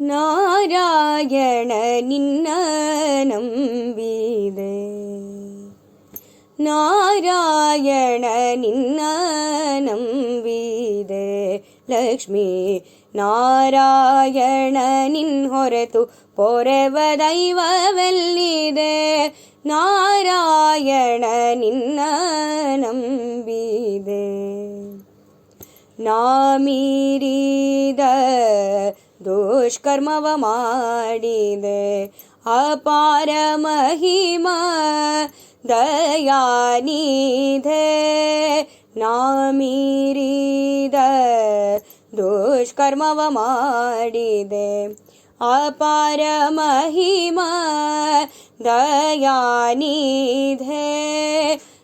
ನಾರಾಯಣ ನಿನ್ನ ನಂಬಿದೆ. ನಾರಾಯಣ ನಿನ್ನ ನಂಬಿದೆ. ಲಕ್ಷ್ಮೀ, ನಾರಾಯಣ ನಿನ್ ಹೊರತು ಪೊರೆವ ದೈವವೆಲ್ಲಿದೆ? ನಾರಾಯಣ ನಿನ್ನ ನಂಬಿದೆ. ನಾಮೀರಿದ ದುಷ್ಕರ್ಮವ ಮಾಡಿದೆ ಅಪಾರ ಮಹಿಮ ದಯಾನಿಧೆ ನಾಮೀರಿದ ದುಷ್ಕರ್ಮವ ಮಾಡಿದೆ ಅಪಾರ ಮಹಿಮ ದಯಾನಿಧೆ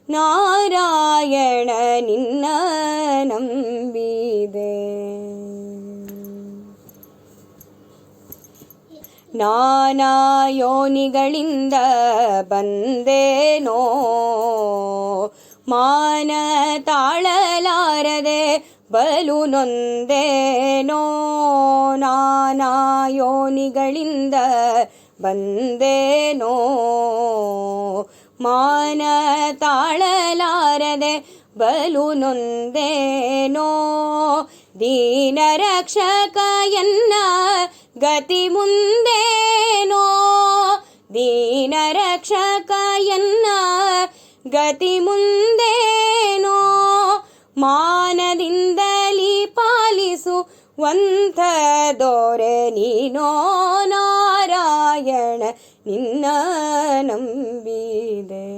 ನಾರಾಯಣ ನಿನ್ನ ನಾನಾ ಯೋನಿಗಳಿಂದ ಬಂದೇನೋ, ಮಾನ ತಾಳಲಾರದೆ ಬಲು ನೊಂದೇನೋ ನಾನಾ ಯೋನಿಗಳಿಂದ ಬಂದೇನೋ, ಮಾನ ತಾಳಲಾರದೆ ಬಲು ನೊಂದೇನೋ ದೀನ ರಕ್ಷಕ ಎನ್ನ ಗತಿ ಮುಂದೇನೋ? ದೀನ ರಕ್ಷಕ ಎನ್ನ ಗತಿ ಮುಂದೇನೋ? ಮಾನದಿಂದಲಿ ಪಾಲಿಸು ವಂತ ನೀನೋ ನಾರಾಯಣ, ನಿನ್ನ ನಂಬಿದೆ.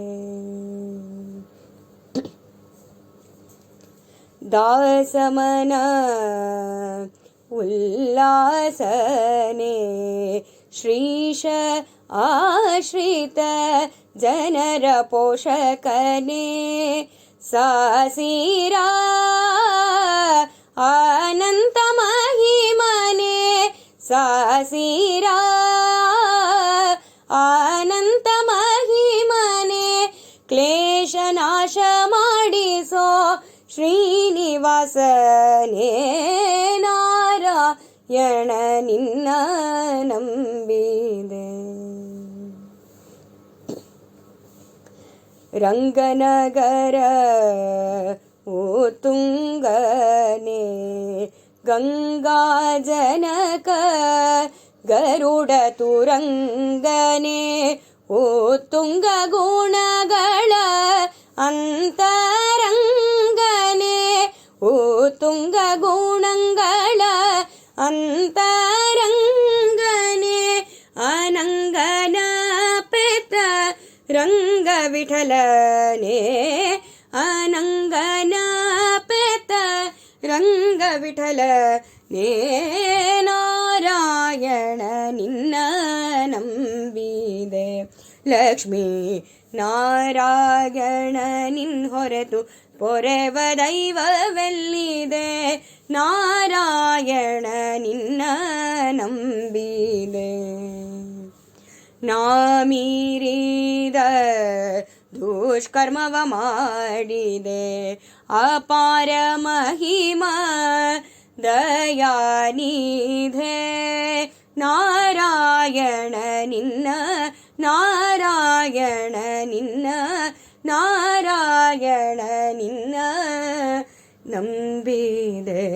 ದಾಸಮನ उल्लासने श्रीश आश्रित जनरपोषके साहिमने सा अनन्त महिमने क्लेश नाशमाडसो श्रीनिवासने ಕ್ಲೇಶ ನಾಶ ಮಾಡಿಸೋ ಶ್ರೀನಿವಾಸನೇ ನಾರಾಯಣ ನಿನ್ನ ನಂಬಿದೆ ರಂಗನಗರ ಓ ತುಂಗನೆ ಗಂಗಾ ಜನಕ ಗರುಡ ತುರಂಗನೆ ಓ ತುಂಗ ಗುಣಗಳ ಅಂತರಂಗನೆ ಓ ತುಂಗ ಗುಣಗಳ ಅಂತರಂಗನೆ ಅನಂಗನ ಪೆತ ರಂಗ ವಿಠಲನೆ ಅನಂಗನ ಪೆತ ರಂಗ ವಿಠಲ ನೇ ನಾರಾಯಣ ನಿನ್ನ ನಂಬಿದೆ ಲಕ್ಷ್ಮೀ ನಾರಾಯಣ ನಿನ್ ಹೊರತು ಪೊರೆವ ದೈವವೆಲ್ಲಿದೆ? ನಾರಾಯಣ ನಿನ್ನ ನಂಬಿದೆ. ನಾಮೀರಿದ ದುಷ್ಕರ್ಮವ ಮಾಡಿದೆ. ಅಪಾರ ಮಹಿಮ ದಯಾನಿಧೆ. நாராயண நின்ன நாராயண நின்ன நாராயண நின்ன. நம்பிதே